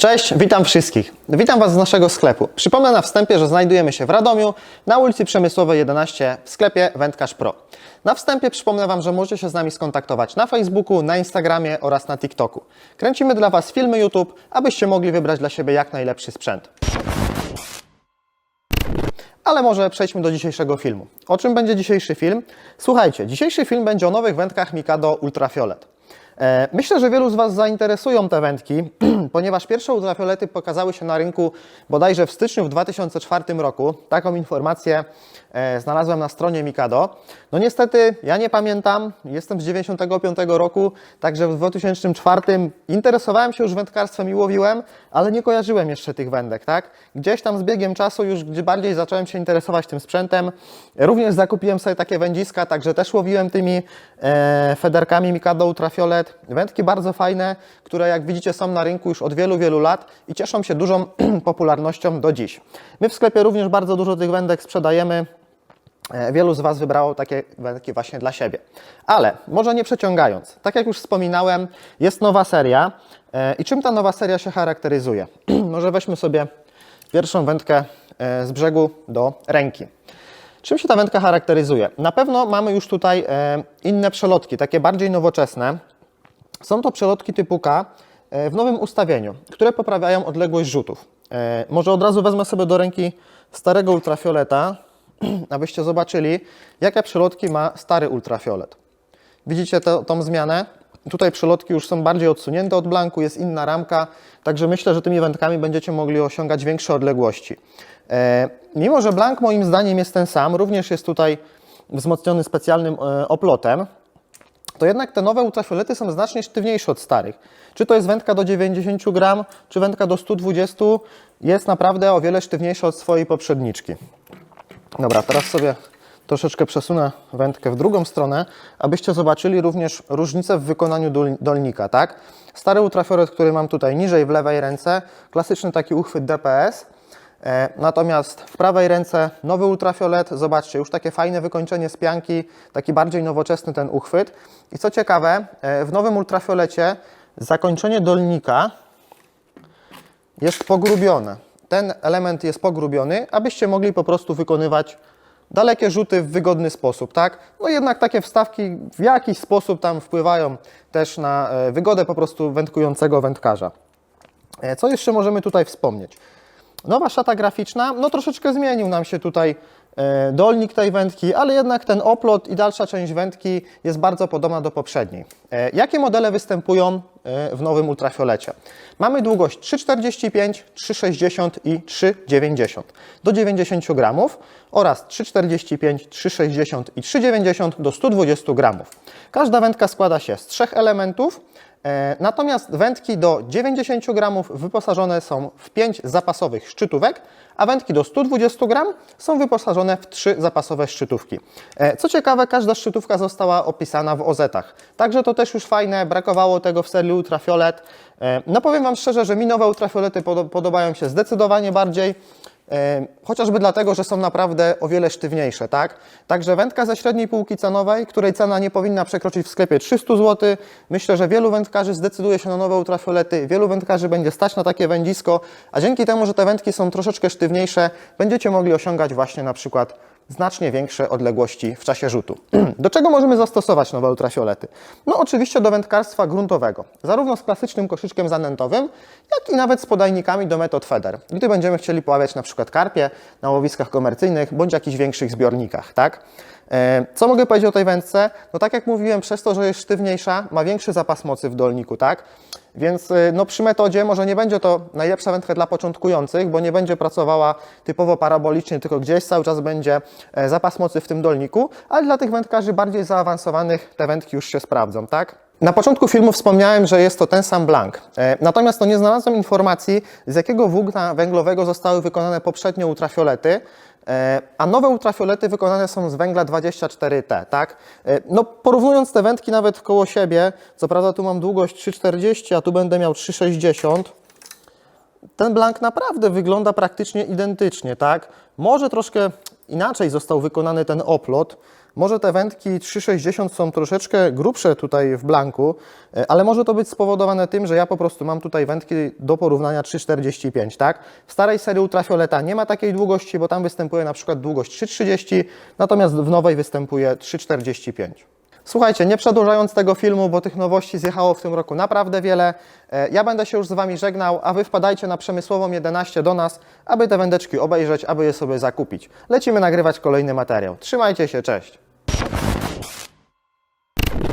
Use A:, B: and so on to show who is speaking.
A: Cześć, witam wszystkich. Witam Was z naszego sklepu. Przypomnę na wstępie, że znajdujemy się w Radomiu na ulicy Przemysłowej 11 w sklepie Wędkarz Pro. Na wstępie przypomnę Wam, że możecie się z nami skontaktować na Facebooku, na Instagramie oraz na TikToku. Kręcimy dla Was filmy YouTube, abyście mogli wybrać dla siebie jak najlepszy sprzęt. Ale może przejdźmy do dzisiejszego filmu. O czym będzie dzisiejszy film? Słuchajcie, dzisiejszy film będzie o nowych wędkach Mikado Ultrafiolet. E, Myślę, że wielu z Was zainteresują te wędki, ponieważ pierwsze ultrafiolety pokazały się na rynku bodajże w styczniu w 2004 roku. Taką informację e, znalazłem na stronie Mikado. No niestety, ja nie pamiętam, jestem z 95 roku, także w 2004 interesowałem się już wędkarstwem i łowiłem, ale nie kojarzyłem jeszcze tych wędek, tak? Gdzieś tam z biegiem czasu już gdzie bardziej zacząłem się interesować tym sprzętem. Również zakupiłem sobie takie wędziska, także też łowiłem tymi e, federkami Mikado Ultrafiolet. Wędki bardzo fajne, które jak widzicie są na rynku już od wielu, wielu lat i cieszą się dużą popularnością do dziś. My w sklepie również bardzo dużo tych wędek sprzedajemy. E, Wielu z Was wybrało takie wędki właśnie dla siebie. Ale może nie przeciągając, tak jak już wspominałem, jest nowa seria. E, I czym ta nowa seria się charakteryzuje? może weźmy sobie pierwszą wędkę e, z brzegu do ręki. Czym się ta wędka charakteryzuje? Na pewno mamy już tutaj inne przelotki, takie bardziej nowoczesne. Są to przelotki typu K e, w nowym ustawieniu, które poprawiają odległość rzutów. E, Może od razu wezmę sobie do ręki starego ultrafioleta, abyście zobaczyli, jakie przelotki ma stary ultrafiolet. Widzicie to, tą zmianę? Tutaj przelotki już są bardziej odsunięte od blanku, jest inna ramka, także myślę, że tymi wędkami będziecie mogli osiągać większe odległości. E, mimo, że blank moim zdaniem jest ten sam, również jest tutaj wzmocniony specjalnym e, oplotem, to jednak te nowe ultrafiolety są znacznie sztywniejsze od starych. Czy to jest wędka do 90 gram, czy wędka do 120, jest naprawdę o wiele sztywniejsza od swojej poprzedniczki. Dobra, teraz sobie troszeczkę przesunę wędkę w drugą stronę, abyście zobaczyli również różnicę w wykonaniu dol- dolnika, tak? Stary ultrafiolet, który mam tutaj niżej w lewej ręce, klasyczny taki uchwyt DPS, Natomiast w prawej ręce nowy ultrafiolet, zobaczcie, już takie fajne wykończenie z pianki, taki bardziej nowoczesny ten uchwyt. I co ciekawe, e, w nowym ultrafiolecie zakończenie dolnika jest pogrubione. Ten element jest pogrubiony, abyście mogli po prostu wykonywać dalekie rzuty w wygodny sposób, tak? No jednak takie wstawki w jakiś sposób tam wpływają też na e, wygodę po prostu wędkującego wędkarza. E, Co jeszcze możemy tutaj wspomnieć? Nowa szata graficzna, no troszeczkę zmienił nam się tutaj e, dolnik tej wędki, ale jednak ten oplot i dalsza część wędki jest bardzo podobna do poprzedniej. E, Jakie modele występują e, w nowym ultrafiolecie? Mamy długość 3,45, 3,60 i 3,90 do 90 gramów oraz 3,45, 3,60 i 3,90 do 120 gramów. Każda wędka składa się z trzech elementów, Natomiast wędki do 90 gramów wyposażone są w 5 zapasowych szczytówek, a wędki do 120 gram są wyposażone w 3 zapasowe szczytówki. E, Co ciekawe, każda szczytówka została opisana w OZ-ach. Także to też już fajne, brakowało tego w serii Ultrafiolet. E, No powiem Wam szczerze, że mi nowe ultrafiolety podo- podobają się zdecydowanie bardziej. Chociażby dlatego, że są naprawdę o wiele sztywniejsze, tak? Także wędka ze średniej półki cenowej, której cena nie powinna przekroczyć w sklepie 300 zł. Myślę, że wielu wędkarzy zdecyduje się na nowe ultrafiolety, wielu wędkarzy będzie stać na takie wędzisko, a dzięki temu, że te wędki są troszeczkę sztywniejsze, będziecie mogli osiągać właśnie na przykład znacznie większe odległości w czasie rzutu. Do czego możemy zastosować nowe ultrafiolety? No oczywiście do wędkarstwa gruntowego, zarówno z klasycznym koszyczkiem zanętowym, jak i nawet z podajnikami do metod feder, gdy będziemy chcieli poławiać na przykład karpie na łowiskach komercyjnych bądź jakichś większych zbiornikach, tak? E, Co mogę powiedzieć o tej wędce? No tak jak mówiłem, przez to, że jest sztywniejsza, ma większy zapas mocy w dolniku, tak? Więc y, no, przy metodzie może nie będzie to najlepsza wędka dla początkujących, bo nie będzie pracowała typowo parabolicznie, tylko gdzieś cały czas będzie e, zapas mocy w tym dolniku, ale dla tych wędkarzy bardziej zaawansowanych te wędki już się sprawdzą, tak? Na początku filmu wspomniałem, że jest to ten sam blank. E, Natomiast no, nie znalazłem informacji, z jakiego włókna węglowego zostały wykonane poprzednie ultrafiolety. E, A nowe ultrafiolety wykonane są z węgla 24T, tak? E, No porównując te wędki nawet koło siebie, co prawda tu mam długość 3,40, a tu będę miał 3,60, ten blank naprawdę wygląda praktycznie identycznie, tak? Może troszkę inaczej został wykonany ten oplot, Może te wędki 360 są troszeczkę grubsze tutaj w blanku, e, ale może to być spowodowane tym, że ja po prostu mam tutaj wędki do porównania 3,45, tak? W starej serii ultrafioleta nie ma takiej długości, bo tam występuje na przykład długość 3,30, natomiast w nowej występuje 3,45. Słuchajcie, nie przedłużając tego filmu, bo tych nowości zjechało w tym roku naprawdę wiele, e, ja będę się już z Wami żegnał, a Wy wpadajcie na Przemysłową 11 do nas, aby te wędeczki obejrzeć, aby je sobie zakupić. Lecimy nagrywać kolejny materiał. Trzymajcie się, cześć!